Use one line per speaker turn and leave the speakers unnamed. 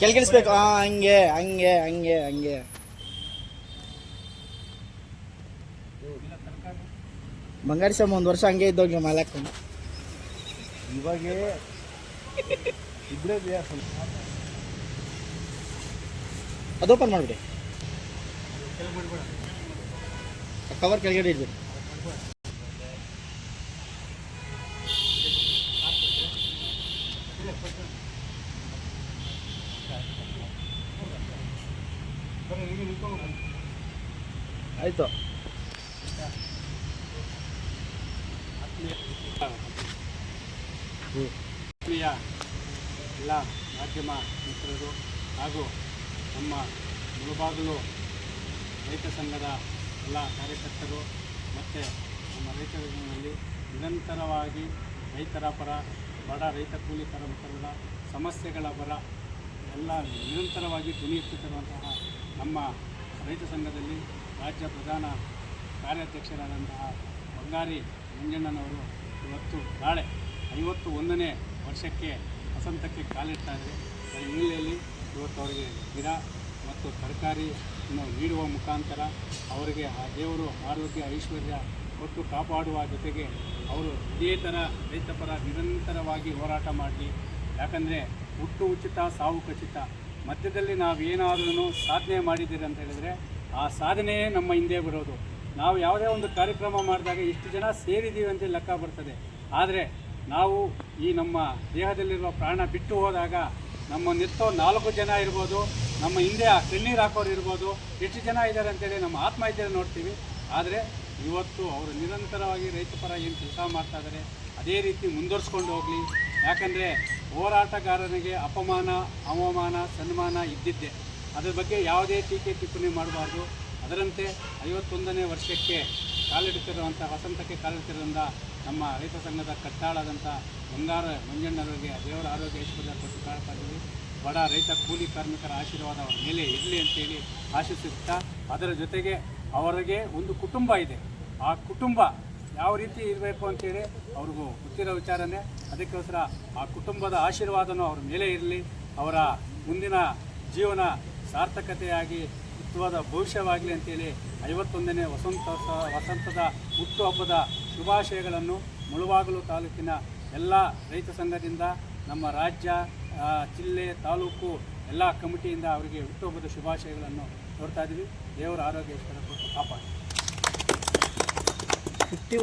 ಕೆಳಗಿಳಿಸ್ಬೇಕು. ಹಾ ಹಂಗೆ ಹಂಗೆ ಹಂಗೆ ಹಂಗೆ. ಬಂಗಾರಿ ಸಮ ಒಂದು ವರ್ಷ ಹಂಗೆ ಇದ್ದೋಗಿ ಮಾಲಾಕೊಂಡು
ಇವಾಗ
ಅದು ಓಪನ್ ಮಾಡಿಬಿಡಿ. ಕವರ್ ಕೆಳಗಡೆ ಇಡ್ಬಿಡಿ ಆಯಿತು.
ಆತ್ಮೀಯ ಎಲ್ಲ ಮಾಧ್ಯಮ ಮಿತ್ರರು ಹಾಗೂ ನಮ್ಮ ಮುಳುಬಾಗಿಲು ರೈತ ಸಂಘದ ಎಲ್ಲ ಕಾರ್ಯಕರ್ತರು ಮತ್ತು ನಮ್ಮ ರೈತ ಸಂಘದಲ್ಲಿ ನಿರಂತರವಾಗಿ ರೈತರ ಪರ, ಬಡ ರೈತ ಕೂಲಿ ಕಾರ್ಮಿಕರ ಸಮಸ್ಯೆಗಳ ಪರ ಎಲ್ಲ ನಿರಂತರವಾಗಿ ಧ್ವನಿ ನಮ್ಮ ರೈತ ಸಂಘದಲ್ಲಿ ರಾಜ್ಯ ಪ್ರಧಾನ ಕಾರ್ಯಾಧ್ಯಕ್ಷರಾದಂತಹ ಬಂಗಾರಿ ಮಂಜಣ್ಣನವರು ಇವತ್ತು ನಾಳೆ ಐವತ್ತು ಒಂದನೇ ವರ್ಷಕ್ಕೆ ವಸಂತಕ್ಕೆ ಕಾಲಿಡ್ತಾ ಅದರ ಹಿನ್ನೆಲೆಯಲ್ಲಿ ಇವತ್ತು ಅವರಿಗೆ ಗಿಡ ಮತ್ತು ತರಕಾರಿಯನ್ನು ನೀಡುವ ಮುಖಾಂತರ ಅವರಿಗೆ ಆ ದೇವರು ಆರೋಗ್ಯ, ಐಶ್ವರ್ಯ ಕೊಟ್ಟು ಕಾಪಾಡುವ ಜೊತೆಗೆ ಅವರು ಇದೇ ಥರ ರೈತ ಪರ ನಿರಂತರವಾಗಿ ಹೋರಾಟ ಮಾಡಲಿ ಯಾಕಂದರೆ ಹುಟ್ಟು ಉಚಿತ, ಸಾವು ಖಚಿತ. ಮಧ್ಯದಲ್ಲಿ ನಾವು ಏನಾದರೂ ಸಾಧನೆ ಮಾಡಿದ್ದೀರಿ ಅಂತ ಹೇಳಿದರೆ ಆ ಸಾಧನೆಯೇ ನಮ್ಮ ಹಿಂದೆ ಬರೋದು. ನಾವು ಯಾವುದೇ ಒಂದು ಕಾರ್ಯಕ್ರಮ ಮಾಡಿದಾಗ ಇಷ್ಟು ಜನ ಸೇರಿದ್ದೀವಿ ಅಂತ ಲೆಕ್ಕ ಬರ್ತದೆ. ಆದರೆ ನಾವು ಈ ನಮ್ಮ ದೇಹದಲ್ಲಿರುವ ಪ್ರಾಣ ಬಿಟ್ಟು ಹೋದಾಗ ನಮ್ಮ ನಿತ್ತೋ ನಾಲ್ಕು ಜನ ಇರ್ಬೋದು, ನಮ್ಮ ಹಿಂದೆ ಕಣ್ಣೀರು ಹಾಕೋರು ಇರ್ಬೋದು, ಎಷ್ಟು ಜನ ಇದ್ದಾರೆ ಅಂತೇಳಿ ನಮ್ಮ ಆತ್ಮಹತ್ಯೆ ನೋಡ್ತೀವಿ. ಆದರೆ ಇವತ್ತು ಅವರು ನಿರಂತರವಾಗಿ ರೈತ ಪರ ಏನು ಕೆಲಸ ಮಾಡ್ತಾ ಇದ್ದಾರೆ ಅದೇ ರೀತಿ ಮುಂದುವರ್ಸ್ಕೊಂಡು ಹೋಗಲಿ. ಯಾಕಂದರೆ ಹೋರಾಟಗಾರನಿಗೆ ಅಪಮಾನ, ಅವಮಾನ, ಸನ್ಮಾನ ಇದ್ದಿದ್ದೆ. ಅದ್ರ ಬಗ್ಗೆ ಯಾವುದೇ ಟೀಕೆ ಟಿಪ್ಪಣಿ ಮಾಡಬಾರ್ದು. ಅದರಂತೆ ಐವತ್ತೊಂದನೇ ವರ್ಷಕ್ಕೆ ಕಾಲಿಡುತ್ತಿರುವಂಥ ವಸಂತಕ್ಕೆ ಕಾಲಿಡ್ತಿರುವಂಥ ನಮ್ಮ ರೈತ ಸಂಘದ ಕಟ್ಟಾಳದಂಥ ಬಂಗಾರ ಮಂಜಣ್ಣವರಿಗೆ ದೇವರ ಆರೋಗ್ಯ ಐಶ್ವರ್ಯ ಕೊಟ್ಟು ಕಾಡ್ತಾ ಇದ್ದೀವಿ. ಬಡ ರೈತ ಕೂಲಿ ಕಾರ್ಮಿಕರ ಆಶೀರ್ವಾದ ಅವರ ಮೇಲೆ ಇರಲಿ ಅಂತೇಳಿ ಆಶಿಸುತ್ತಾ, ಅದರ ಜೊತೆಗೆ ಅವರಿಗೆ ಒಂದು ಕುಟುಂಬ ಇದೆ. ಆ ಕುಟುಂಬ ಯಾವ ರೀತಿ ಇರಬೇಕು ಅಂತೇಳಿ ಅವ್ರಿಗೂ ಗೊತ್ತಿರೋ ವಿಚಾರನೇ. ಅದಕ್ಕೋಸ್ಕರ ಆ ಕುಟುಂಬದ ಆಶೀರ್ವಾದನೂ ಅವ್ರ ಮೇಲೆ ಇರಲಿ. ಅವರ ಮುಂದಿನ ಜೀವನ ಸಾರ್ಥಕತೆಯಾಗಿ ಉತ್ತಮವಾದ ಭವಿಷ್ಯವಾಗಲಿ ಅಂತೇಳಿ ಐವತ್ತೊಂದನೇ ವಸಂತ ವಸಂತದ ಹುಟ್ಟುಹಬ್ಬದ ಶುಭಾಶಯಗಳನ್ನು ಮುಳುವಾಗಲು ತಾಲೂಕಿನ ಎಲ್ಲ ರೈತ ಸಂಘದಿಂದ ನಮ್ಮ ರಾಜ್ಯ ಜಿಲ್ಲೆ, ತಾಲೂಕು ಎಲ್ಲ ಕಮಿಟಿಯಿಂದ ಅವರಿಗೆ ಹುಟ್ಟುಹಬ್ಬದ ಶುಭಾಶಯಗಳನ್ನು ನೋಡ್ತಾ ಇದೀವಿ ದೇವರ ಆರೋಗ್ಯ ಕಾಪಾಡಿ.
ಫಿಫ್ಟಿ